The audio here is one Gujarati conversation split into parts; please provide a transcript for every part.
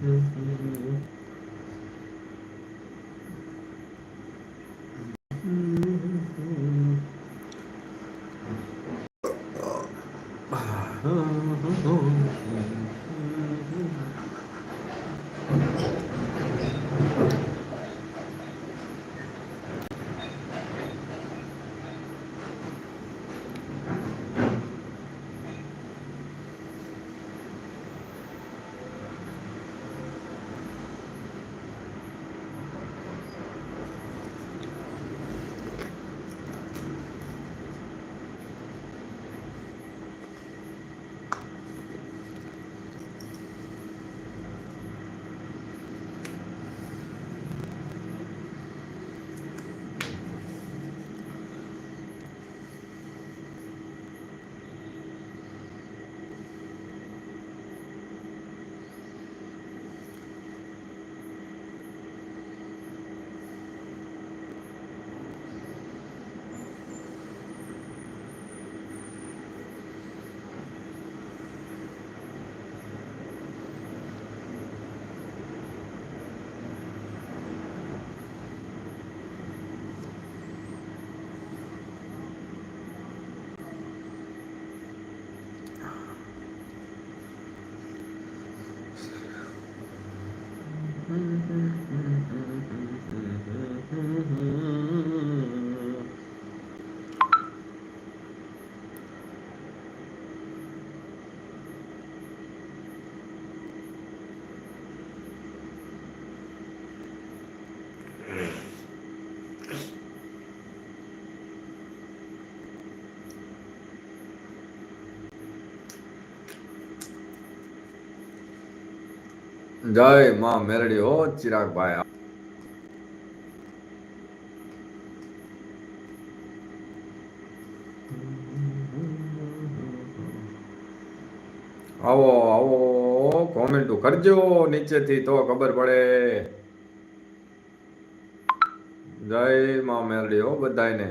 嗯嗯嗯 જય માં મેરડી હો ચિરાગભાઈ આવો આવો કોમેન્ટો કરજો, નીચેથી તો ખબર પડે. જય માં મેરડી હો, બધાયને.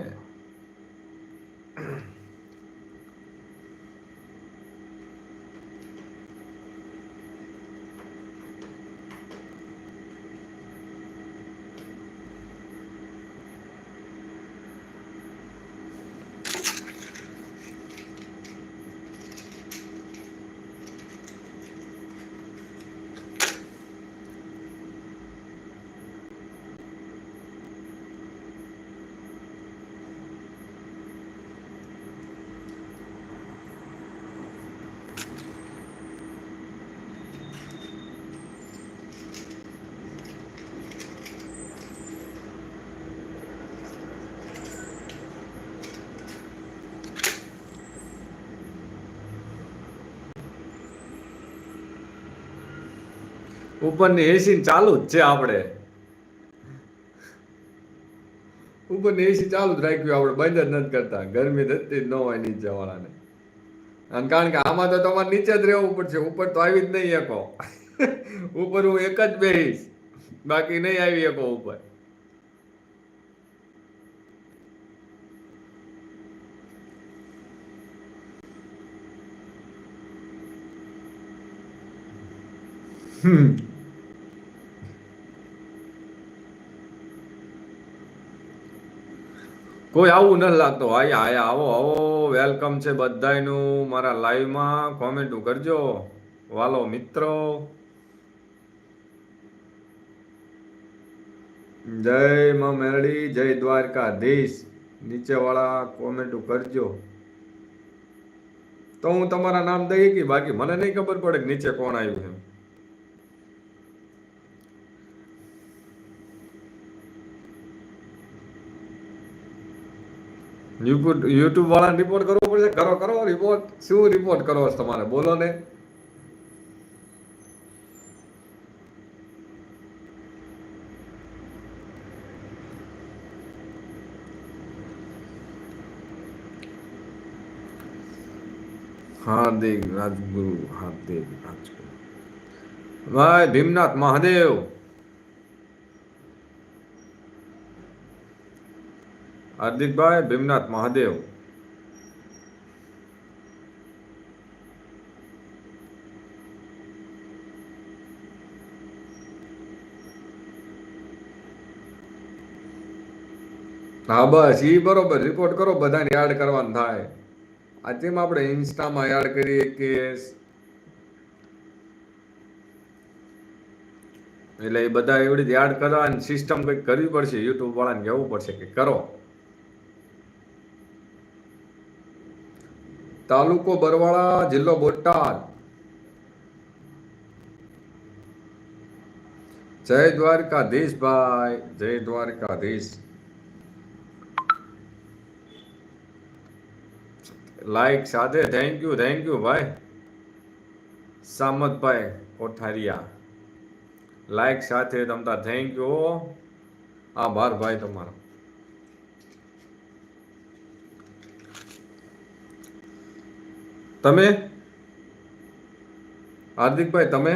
ઉપરની એસી ચાલુ જ છે આપણે. ઉપરની એસી ચાલુ જ રાખ્યું આપણે, બંધ જ નથી કરતા. ગરમી થતી ન હોય નીચે વાળાને અને કારણ કે આમાં તો તમારે નીચે જ રહેવું પડશે, ઉપર તો આવી જ નહીં શકો. ઉપર હું એક જ બેહીશ, બાકી નહીં આવી શકો ઉપર. હમ. કોઈ આવું ન લાગતો. આયા આયા, આવો આવો. વેલકમ છે બધાયનું મારા લાઈવમાં કોમેન્ટ કરજો. વાલો, મિત્રો. જય માં મેરડી, જય દ્વારકાધીશ. નીચેવાળા વાળા કોમેન્ટ કરજો. તો હું તમારા નામ દઈ કે બાકી મને નહીં ખબર પડે કે નીચે કોણ આવ્યું એમ યુટ્યુબ વાળા રિપોર્ટ કરવો પડશે? કરો કરો રિપોર્ટ શું રિપોર્ટ કરો છો તમારે? બોલો ને. હાર્દિક રાજગુરુ હાર્દિક રાજગુરુ. ભાઈ ભીમનાથ મહાદેવ. હાર્દિકભાઈ ભીમનાથ મહાદેવ. હા, બસ એ બરોબર. રિપોર્ટ કરો, બધાને યાદ કરવાનું થાય. આ જેમ આપણે ઇન્સ્ટામાં યાદ કરીએ કે એટલે એ બધા એવડી યાદ કરવાની સિસ્ટમ કંઈક કરવી પડશે યુટ્યુબ વાળાને કહેવું પડશે કે કરો. તાલુકો બરવાળા, જિલ્લો બોટાદ. જય દ્વારકાધીશ ભાઈ, જય દ્વારકાધીશ. લાઈક સાથે થેન્ક યુ થેન્ક યુ ભાઈ. સામતભાઈ કોઠારિયા. લાઈક સાથે તમતા થેન્ક યુ આભાર ભાઈ તમારો. તમે? હાર્દિકભાઈ તમે?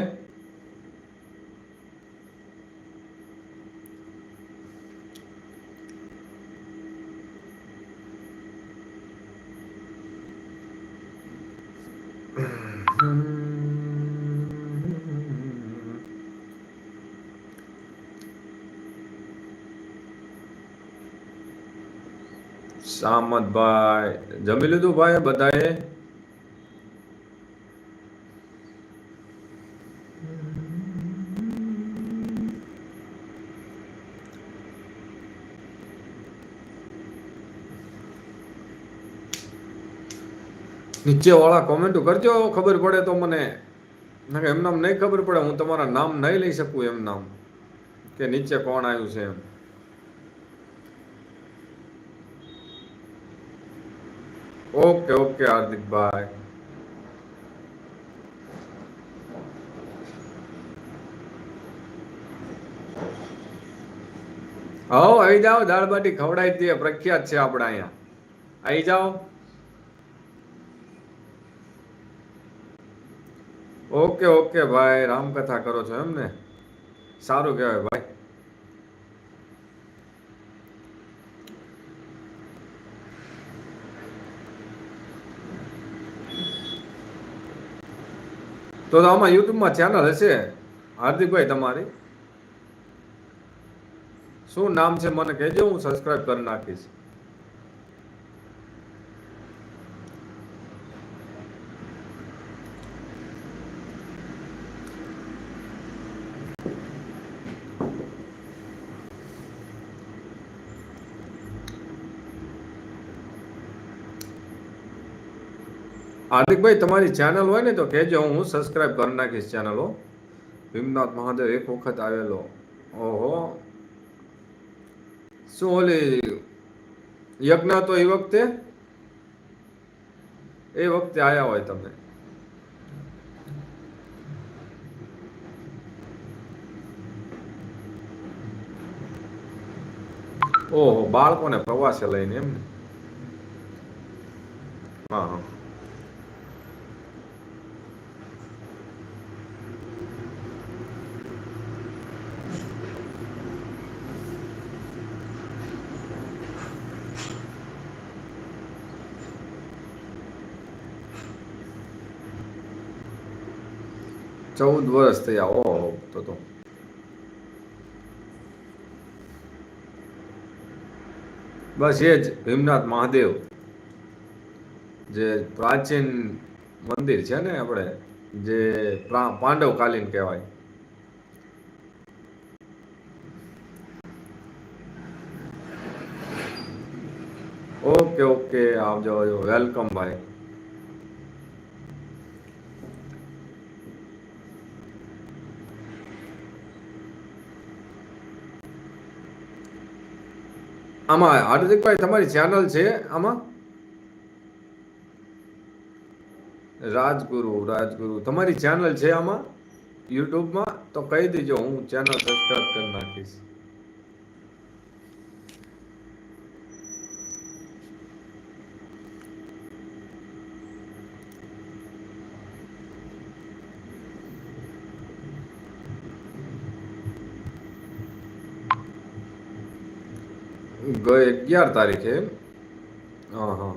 સામતભાઈ જમી લીધું ભાઈ બધાએ? નીચે વાળા કોમેન્ટ કરજો, ખબર પડે તો મને. એમ નામ નહીં ખબર પડે, હું તમારા નામ નહીં લઈ શકું એમ નામ. કે નીચે કોણ આવ્યું છે એમ. ઓકે ઓકે હાર્દિકભાઈ હો આવી જાઓ, દાળ બાટી ખવડાવી દઈએ, પ્રખ્યાત છે આપણા અહીંયા. આવી જાઓ. ઓકે ઓકે, ભાઈ, રામકથા કરો છો એમ ને? સારું કહેવાય, ભાઈ. તો આમાં યુટ્યુબમાં ચેનલ હશે, હાર્દિકભાઈ તમારી? શું નામ છે? મને કહેજો, હું સબસ્ક્રાઇબ કરી નાખીશ. હાર્દિકભાઈ, તમારી ચેનલ હોય ને તો કહેજો, હું સબસ્ક્રાઇબ કરી નાખીશ હો. ભીમનાથ મહાદેવ એક વખત આવેલો. ઓહો. શું ઓલી યજ્ઞ તો એ વખતે? એ વખતે આવ્યા હોય તમે. ઓહો, બાળકોને પ્રવાસે લઈને એમ ને હા હા. ચૌદ વર્ષ થયા, ઓહો, તો તો. બસ એ જ, ભીમનાથ મહાદેવ. જે પ્રાચીન મંદિર છે ને આપણે, જે પાંડવ પાંડવકાલીન કહેવાય. ઓકે ઓકે, આવજો આવજો. વેલકમ ભાઈ. આમાં હાર્દિકભાઈ, તમારી ચેનલ છે આમાં? રાજગુરુ રાજગુરુ. તમારી ચેનલ છે આમાં? યુટ્યુબમાં તો કહી દેજો, હું ચેનલ સબસ્ક્રાઈબ કરી નાખીશ. ગઈ અગિયાર તારીખે. હા હા.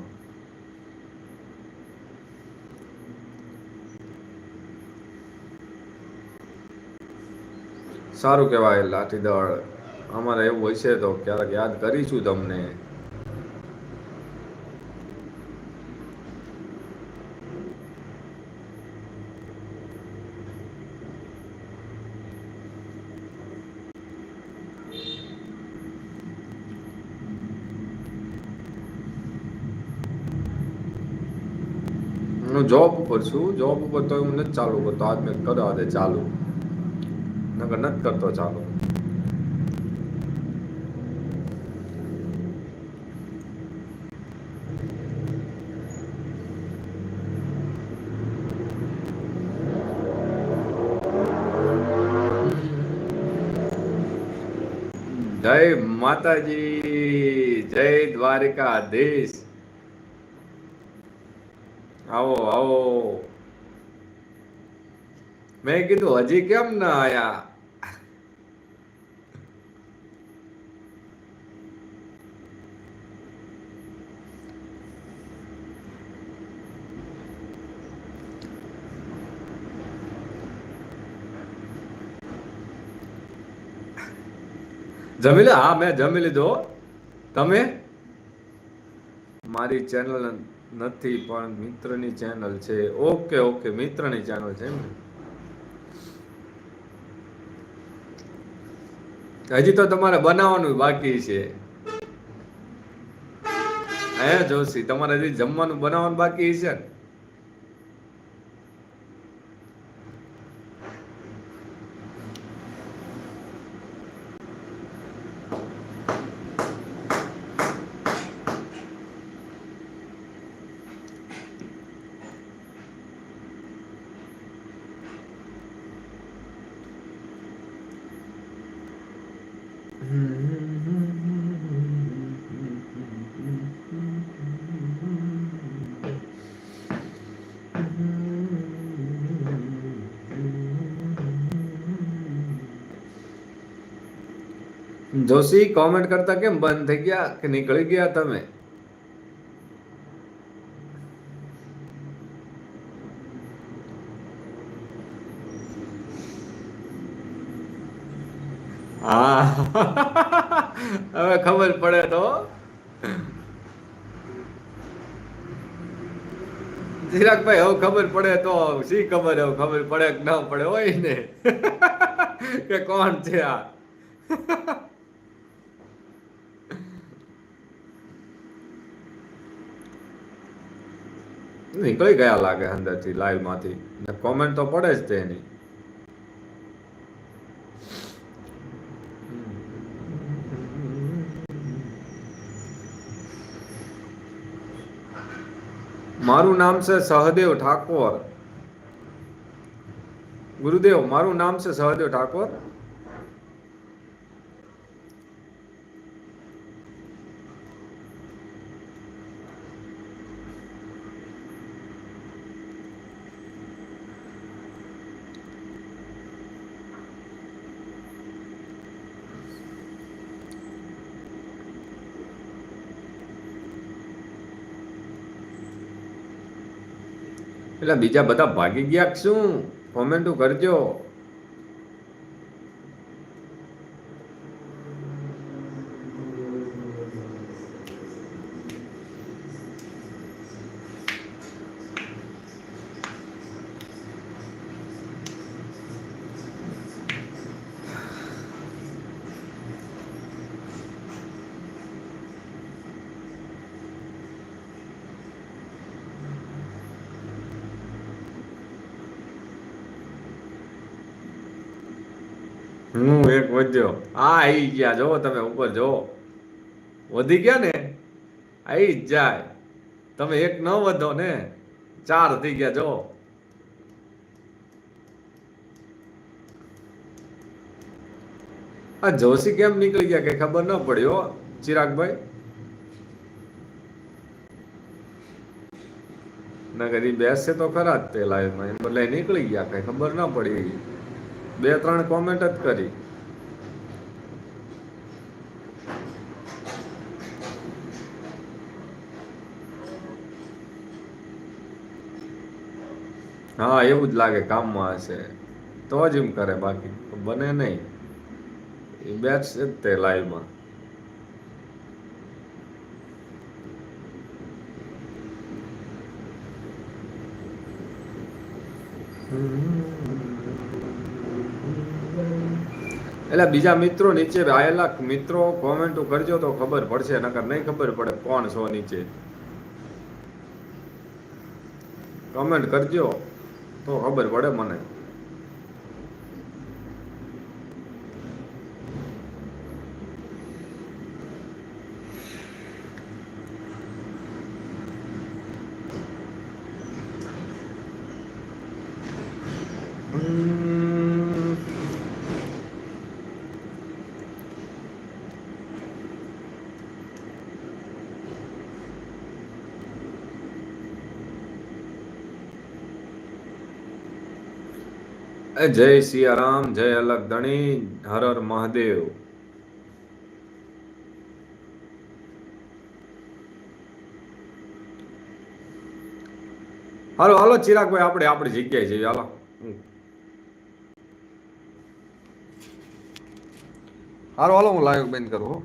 સારું કહેવાય, લાઠી દળ. અમારે એવું હશે તો ક્યારેક યાદ કરીશું તમને. હું જોબ ઉપર છું. જોબ ઉપર તો હું નથી ચાલુ કરતો. આજ મેં કરવા દે ચાલુ. નકર નથી કરતો ચાલુ. જય માતાજી. જય દ્વારિકાધીશ. આવો આવો. મેં કીધું, હજી કેમ ના આયા? જમી લે. હા, મેં જમી લીધો. તમે? મારી ચેનલ નથી, પણ મિત્રની ચેનલ છે. ઓકે ઓકે, મિત્રની ચેનલ છે એમ હજી તો તમારે બનાવવાનું બાકી છે. હે, જોશી, તમારે હજી જમવાનું બનાવવાનું બાકી છે ને? જોશી કોમેન્ટ કરતા કેમ બંધ થઈ ગયા કે નીકળી ગયા તમે? હવે ખબર પડે તો. ચિરાગભાઈ, હવે ખબર પડે તો શી ખબર, હવે ખબર પડે કે ના પડે, હોય ને. કે કોણ છે આ? નીકળી ગયા લાગે અંદરથી લાઈવમાંથી કોમેન્ટ તો પડે જ તેની. મારું નામ છે સહદેવ ઠાકોર. ગુરુદેવ, મારું નામ છે સહદેવ ઠાકોર? એટલે બીજા બધા ભાગી ગયા શું? કોમેન્ટો કરજો. એક વધ્યો. આ આવી ગયા. જો તમે ઉપર જો વધી ગયા ને? આવી જ જાય. તમે એક ન વધો ને? ચાર થઈ ગયા જો આ જોશી કેમ નીકળી ગયા કઈ ખબર ન પડ્યો ચિરાગભાઈ? નગર ઈ બેસે તો ખરા જ તે લાઈવમાં એમ બદલે નીકળી ગયા, કઈ ખબર ન પડી. બે, ત્રણ કોમેન્ટ જ કરી. હા, એવું જ લાગે કામમાં હશે. તો જ એમ કરે બાકી. બને નહીં. એ બેચ છે તે લાઈવમાં એટલે બીજા મિત્રો નીચે આયેલા મિત્રો કોમેન્ટો કરજો તો ખબર પડશે, નકર નહીં ખબર પડે કોણ છો નીચે. કમેન્ટ કરજો. તો ખબર પડે મને. જય સિયારામ, જય અલગ ધણી હર હર મહાદેવ. હાલો હાલો ચિરાગભાઈ આપણે આપણી જગ્યાએ જઈએ, હાલો. હાલો હાલો, હું લાઈવ બંધ કરું